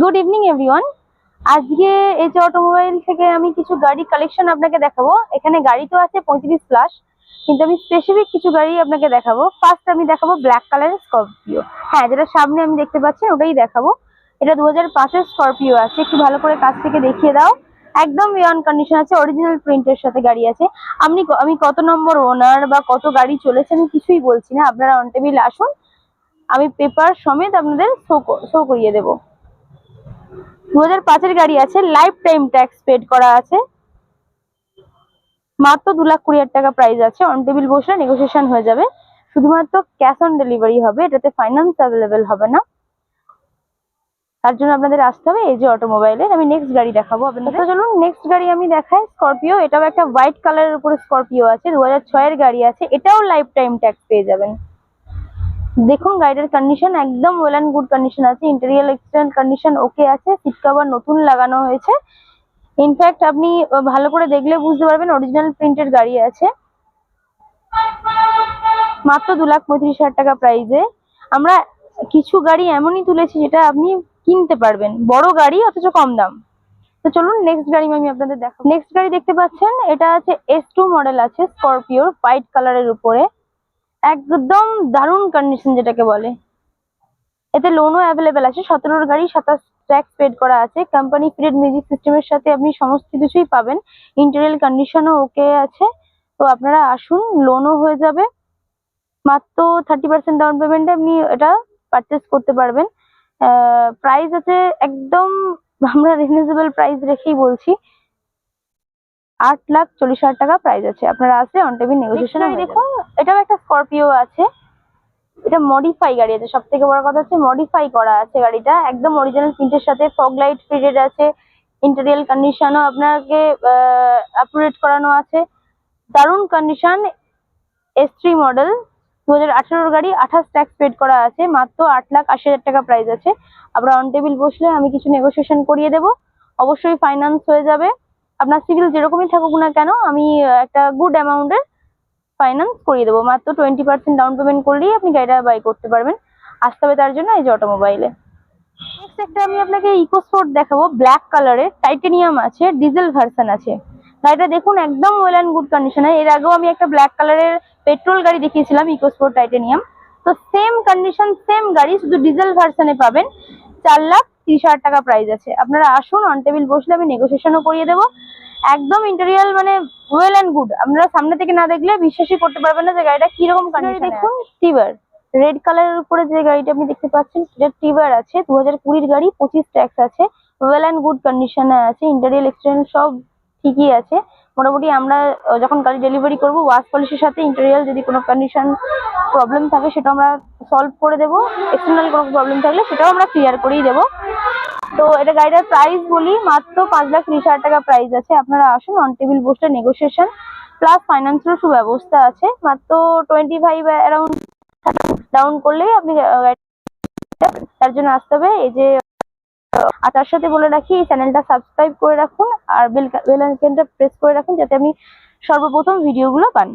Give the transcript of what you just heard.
Good evening everyone আজকে এই যে অটোমোবাইল থেকে আমি কিছু গাড়ি কালেকশন আপনাকে দেখাবো। এখানে গাড়ি তো আছে পঁয়ত্রিশ প্লাস কিন্তু আমি স্পেসিফিক কিছু গাড়ি আপনাকে দেখাবো। ফার্স্ট আমি দেখাবো ব্ল্যাক কালারের স্করপিও হ্যাঁ যেটা সামনে আমি দেখতে পাচ্ছি, ওটাই দেখাবো। এটা দু হাজার পাঁচের স্করপিও আছে। একটু ভালো করে কাছ থেকে দেখিয়ে দাও। একদম ওয়ান কন্ডিশন আছে অরিজিনাল প্রিন্টের সাথে গাড়ি আছে। আপনি আমি কত নম্বর ওনার বা কত গাড়ি চলেছে আমি কিছুই বলছি না। আপনারা অন টেবিল আসুন। আমি পেপার সমেত আপনাদের শো শো করিয়ে দেবো। দু হাজার পাঁচের গাড়ি আছে লাইফ টাইম ট্যাক্স পেড করা আছে। মাত্র দু লাখ কুড়ি হাজার টাকা প্রাইস আছে। অন টেবিল বসলে নেগোসিয়েশন হয়ে যাবে। শুধুমাত্র ক্যাশ অন ডেলিভারি হবে, এটাতে ফাইন্যান্স অ্যাভেলেবেল হবে না। তার জন্য আপনাদের আসতে হবে এই যে অটোমোবাইলের আমি নেক্সট গাড়ি দেখাবো আপনাদের। চলুন নেক্সট গাড়ি আমি দেখাই স্করপিও এটাও একটা হোয়াইট কালারের উপরে স্করপিও আছে। দু হাজার ছয়ের গাড়ি আছে। এটাও লাইফ টাইম ট্যাক্স পেয়ে যাবেন। দেখুন গাড়িটার কন্ডিশন একদম ওয়েল অ্যান্ড গুড কন্ডিশন আছে। ইন্টেরিয়াল এক্সটার্নাল কন্ডিশন ওকে আছে। সিট কভার নতুন লাগানো হয়েছে। ইনফ্যাক্ট আপনি ভালো করে দেখলে বুঝতে পারবেন অরিজিনাল প্রিন্টেড গাড়ি আছে। মাত্র দু লাখ পঁয়ত্রিশ হাজার টাকা প্রাইসে আমরা কিছু গাড়ি এমনই তুলেছি যেটা আপনি কিনতে পারবেন। বড় গাড়ি, অথচ কম দাম। তো চলুন নেক্সট গাড়ি আমি আপনাদের দেখাবো। নেক্সট গাড়ি দেখতে পাচ্ছেন, এটা আছে এস টু মডেল আছে স্করপিওর হোয়াইট কালারের উপরে। একদম দারুণ কন্ডিশন যেটাকে বলে। এতে লোনও অ্যাভেলেবেল আছে, সতেরোর গাড়ি, সাতাশ ট্র্যাক পেড করা আছে। কোম্পানি ফিটেড মিউজিক সিস্টেমের সাথে আপনি সমস্ত কিছুই পাবেন। ইন্টেরিয়াল কন্ডিশনও ওকে আছে। তো আপনারা আসুন লোনও হয়ে যাবে। মাত্র থার্টি পার্সেন্ট ডাউন পেমেন্টে আপনি এটা পারচেস করতে পারবেন। প্রাইস আছে একদম আমরা রিজনেবল প্রাইস রেখেই বলছি। আট লাখ চল্লিশ হাজার টাকা প্রাইস আছে। আপনারা আসলে অন টেবিল নেগোসিয়েশন দেখুন। এটাও একটা স্করপিও আছে। এটা মডিফাই গাড়ি আছে। সব থেকে বড় কথা হচ্ছে মডিফাই করা আছে গাড়িটা। একদম অরিজিনাল প্রিন্টের সাথে ফগ লাইট ফিটেড আছে। ইন্টেরিয়াল কন্ডিশনও আপনাকে আপগ্রেড করানো আছে। দারুণ কন্ডিশন এস থ্রি মডেল দু হাজার আঠেরোর গাড়ি আঠাশ ট্যাক্স পেড করা আছে। মাত্র আট লাখ আশি হাজার টাকা প্রাইস আছে। আপনারা অন টেবিল বসলে আমি কিছু নেগোসিয়েশন করিয়ে দেবো। অবশ্যই ফাইন্যান্স হয়ে যাবে। আপনার সিভিল যেরকমই থাকুক না কেন, আমি একটা গুড অ্যামাউন্টের ফাইন্যান্স করিয়ে দেবো। মাত্র টোয়েন্টি পার্সেন্ট ডাউন পেমেন্ট করলেই আপনি গাড়িটা বাই করতে পারবেন। আসতে হবে তার জন্য এই যে অটোমোবাইলে নেক্সট একটা আমি আপনাকে ইকো স্পোর্ট দেখাবো। ব্ল্যাক কালারের টাইটেনিয়াম আছে ডিজেল ভার্সন আছে। গাড়িটা দেখুন, একদম ওয়েল অ্যান্ড গুড কন্ডিশনে এর আগেও আমি একটা ব্ল্যাক কালারের পেট্রোল গাড়ি দেখিয়েছিলাম ইকো স্পোর্ট টাইটেনিয়াম তো সেম কন্ডিশন সেম গাড়ি, শুধু ডিজেল ভার্সনে পাবেন। চার লাখ তিরিশ হাজার টাকা প্রাইস আছে। আপনারা আসুন অন টেবিল বসলে আমি নেগোসিয়েশনও করিয়ে দেবো। একদম ইন্টেরিয়াল মানে ওয়েল অ্যান্ড গুড আপনারা সামনে থেকে না দেখলে বিশ্বাসই করতে পারবেন না যে গাড়িটা কীরকম কন্ডিশন দেখুন। টিভার রেড কালারের উপরে যে গাড়িটা আপনি দেখতে পাচ্ছেন সেটা টিভার আছে। দু হাজার কুড়ির গাড়ি পঁচিশ ট্যাক্স আছে। ওয়েল অ্যান্ড গুড কন্ডিশনে আছে। ইন্টেরিয়াল এক্সটেরিয়াল সব ঠিকই আছে। মোটামুটি আমরা যখন গাড়ি ডেলিভারি করব ওয়াশ পলিশের সাথে ইন্টেরিয়াল যদি কোনো কন্ডিশন প্রবলেম থাকে, সেটা আমরা সলভ করে দেবো। এক্সটার্নাল কোনো প্রবলেম থাকলে সেটাও আমরা ক্লিয়ার করেই দেবো। তো এটা গাড়িটার প্রাইস বলি, মাত্র পাঁচ লাখ ত্রিশ হাজার টাকা প্রাইস আছে। আপনারা আসুন অন টেবিল বসলে নেগোসিয়েশন প্লাস ফাইন্যান্সেরও সুব্যবস্থা আছে। মাত্র টোয়েন্টি ফাইভ অ্যারাউন্ড ডাউন করলেই আপনি তার জন্য আসতে হবে। এই যে আর তার সাথে বলে রাখি, এই চ্যানেলটা সাবস্ক্রাইব করে রাখুন আর বেল বেল আইকনটা প্রেস করে রাখুন যাতে আপনি সর্বপ্রথম ভিডিওগুলো পান।